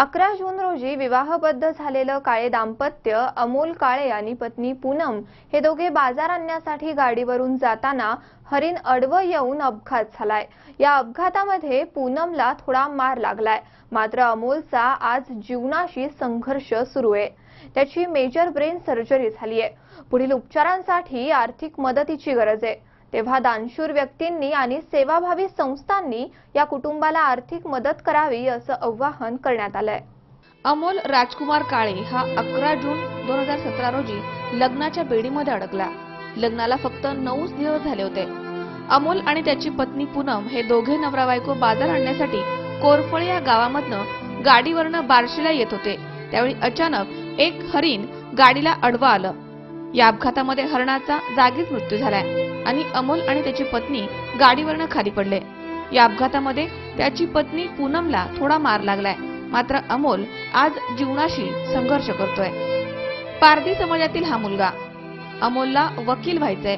अकरा जून रोजी विवाहबद्ध झालेलं काळे दाम्पत्य अमोल काळे आणि पत्नी पूनम हे दोघे बाजार आणण्यासाठी गाडीवरून जाताना हरिण अडवं येऊन अपघात झालाय. या अपघातामध्ये पूनमला थोडा मार लागलाय. मात्र अमोलचा आज जीवनाशी संघर्ष सुरू आहे. त्याची मेजर ब्रेन सर्जरी झालीय. पुढील उपचारांसाठी आर्थिक मदतीची गरज आहे. तेव्हा दानशूर व्यक्तींनी आणि सेवाभावी संस्थांनी या कुटुंबाला आर्थिक मदत करावी असं आवाहन करण्यात आलंय. अमोल राजकुमार काळे हा अकरा जून दोन हजार सतरा रोजी लग्नाच्या बेडीमध्ये अडकला. लग्नाला फक्त नऊच दिवस झाले होते. अमोल आणि त्याची पत्नी पूनम हे दोघे नवरा बायको बाजार आणण्यासाठी कोरफळ या गावामधनं गाडीवरनं बार्शीला येत होते. त्यावेळी अचानक एक हरिण गाडीला अडवा आलं. या अपघातामध्ये हरणाचा जागीच मृत्यू झालाय आणि अमोल आणि त्याची पत्नी गाडीवरनं खाली पडले. या अपघातामध्ये त्याची पत्नी पूनमला थोडा मार लागलाय. मात्र अमोल आज जीवनाशी संघर्ष करतोय. पारधी समाजातील हा मुलगा. अमोलला वकील व्हायचंय.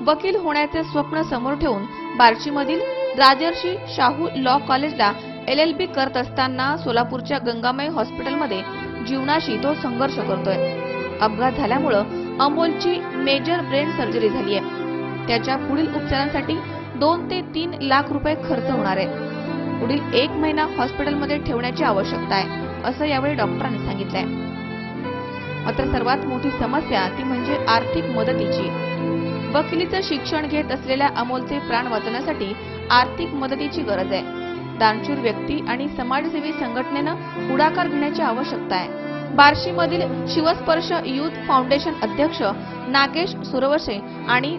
वकील होण्याचे स्वप्न समोर ठेवून बार्शीमधील राजर्षी शाहू लॉ कॉलेजला एल एल बी करत असताना सोलापूरच्या गंगामाई हॉस्पिटलमध्ये जीवनाशी तो संघर्ष करतोय. अपघात झाल्यामुळं अमोलची मेजर ब्रेन सर्जरी झाली आहे त्याच्या पुढील उपचारांसाठी दोन ते तीन लाख रुपये खर्च होणार आहे. पुढील एक महिना हॉस्पिटलमध्ये ठेवण्याची आवश्यकता आहे असं यावेळी डॉक्टरांनी सांगितलंय. मात्र सर्वात मोठी समस्या ती म्हणजे आर्थिक मदतीची. वकिलीचं शिक्षण घेत असलेल्या अमोलचे प्राण वाचवण्यासाठी आर्थिक मदतीची गरज आहे. दानशूर व्यक्ती आणि समाजसेवी संघटनेनं पुढाकार घेण्याची आवश्यकता आहे. बार्शीमधील शिवस्पर्श युथ फाउंडेशन अध्यक्ष नागेश सुरवसे आणि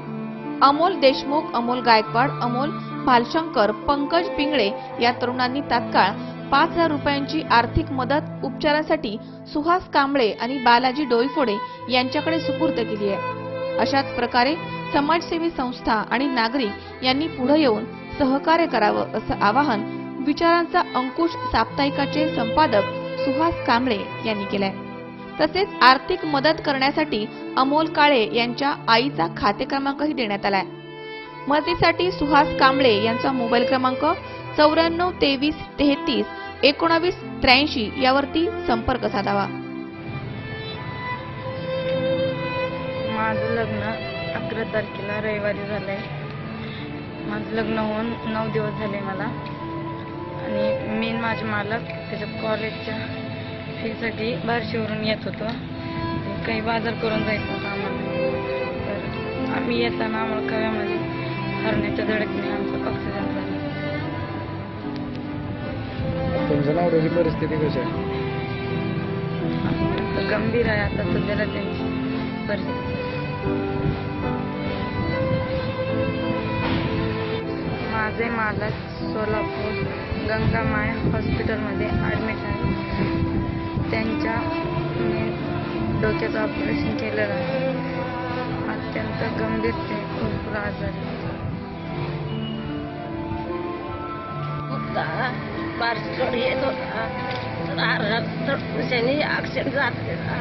अमोल देशमुख अमोल गायकवाड अमोल भालशंकर पंकज पिंगळे या तरुणांनी तात्काळ पाच हजार रुपयांची आर्थिक मदत उपचारासाठी सुहास कांबळे आणि बालाजी डोईफोडे यांच्याकडे सुपूर्द केली आहे. अशाच प्रकारे समाजसेवी संस्था आणि नागरिक यांनी पुढे येऊन सहकार्य करावं असं आवाहन विचारांचा अंकुश साप्ताहिकाचे संपादक सुहास कांबळे यांनी केलाय. तसेच आर्थिक मदत करण्यासाठी अमोल काळे यांच्या आईचा खाते क्रमांकही देण्यात आलाय. मदतीसाठी सुहास कांबळे यांचा मोबाईल क्रमांक चौऱ्याण्णव तेवीस तेहतीस एकोणावीस त्र्याऐंशी यावरती संपर्क साधावा. माझं लग्न अकरा तारखेला रविवारी झालं आहे माझं लग्न होऊन नऊ दिवस झाले मला. आणि मी आणि माझे मालक त्याच्या कॉलेजच्या फीसाठी बार्शीवरून येत होतो. काही बाजार करून जायचं होतं आम्हाला. तर आम्ही येताना आम्हाला कव्यामध्ये हरण्याच्या धडकने आमचं ऑक्सिजन झालं. तुमच्या नवऱ्याची परिस्थिती कशी आहे? गंभीर आहे आता सध्याला त्यांची परिस्थिती. माझे मालक सोलापूर गंगामाय हॉस्पिटलमध्ये ॲडमिट आहे त्यांच्या डोक्याचं ऑपरेशन केलेलं आहे. अत्यंत गंभीर ते खूप आजार होता येत होता तर ॲक्सिडेंट झालेला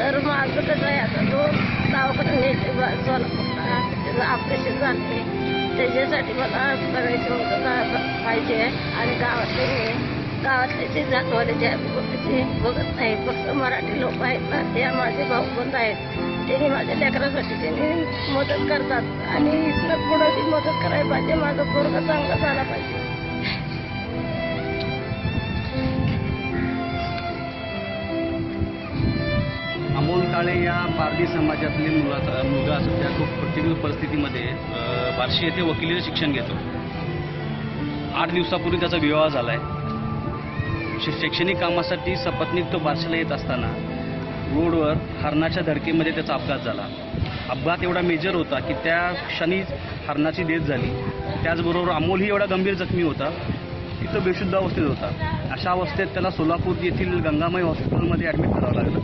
तर माझं कसं आहे आता तो दवाखान्यात सोलापूरला. त्याचं ऑपरेशन झाले त्याच्यासाठी मला बघायची होतं का पाहिजे आणि गावातले गावातले जे जातवाले जे आहेत, बघत नाहीत. फक्त मराठी लोक आहेत ना ते माझे भाऊ बंद आहेत. त्यांनी माझ्या लेकरासाठी त्यांनी मदत करतात. आणि इथनं पुढं मदत करायला पाहिजे. माझा पोरगा चांगला झाला पाहिजे. अमोल काळे या पारधी समाजातले मुला मुलगा त्या खूप प्रतिकूल परिस्थितीमध्ये बार्शी येथे वकिलीचं शिक्षण घेतो आठ दिवसापूर्वी त्याचा विवाह झाला आहे शैक्षणिक कामासाठी सपत्नीक तो बार्शीला येत असताना रोडवर हरणाच्या धडकेमध्ये त्याचा अपघात झाला. अपघात एवढा मेजर होता की त्या क्षणीच हरणाची डेथ झाली. त्याचबरोबर अमोलही एवढा गंभीर जखमी होता की तो बेशुद्ध अवस्थेत होता. अशा अवस्थेत त्याला सोलापूर येथील गंगामाई हॉस्पिटलमध्ये ॲडमिट करावं लागलं.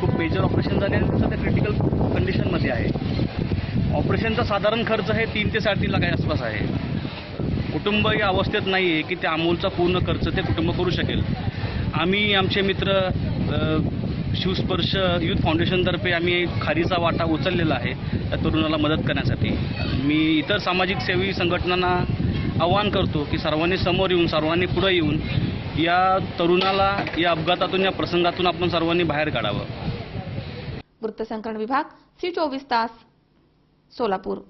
खूप मेजर ऑपरेशन झाले आणि त्याचं त्या क्रिटिकल कंडिशनमध्ये आहे. ऑपरेशनचा साधारण खर्च हे तीन ते साडेतीन लाखाच्या आसपास आहे. कुटुंब या अवस्थेत नाही आहे की त्या अमोलचा पूर्ण खर्च ते कुटुंब करू शकेल. आम्ही आमचे मित्र शिवस्पर्श युथ फाउंडेशनतर्फे आम्ही खारीचा वाटा उचललेला आहे त्या तरुणाला मदत करण्यासाठी. मी इतर सामाजिक सेवी संघटनांना आवाहन करतो की सर्वांनी समोर येऊन सर्वांनी पुढे येऊन या तरुणाला या अपघातातून या प्रसंगातून आपण सर्वांनी बाहेर काढावं. वृत्तसंकलन विभाग सी चोवीस तास. सोलापूर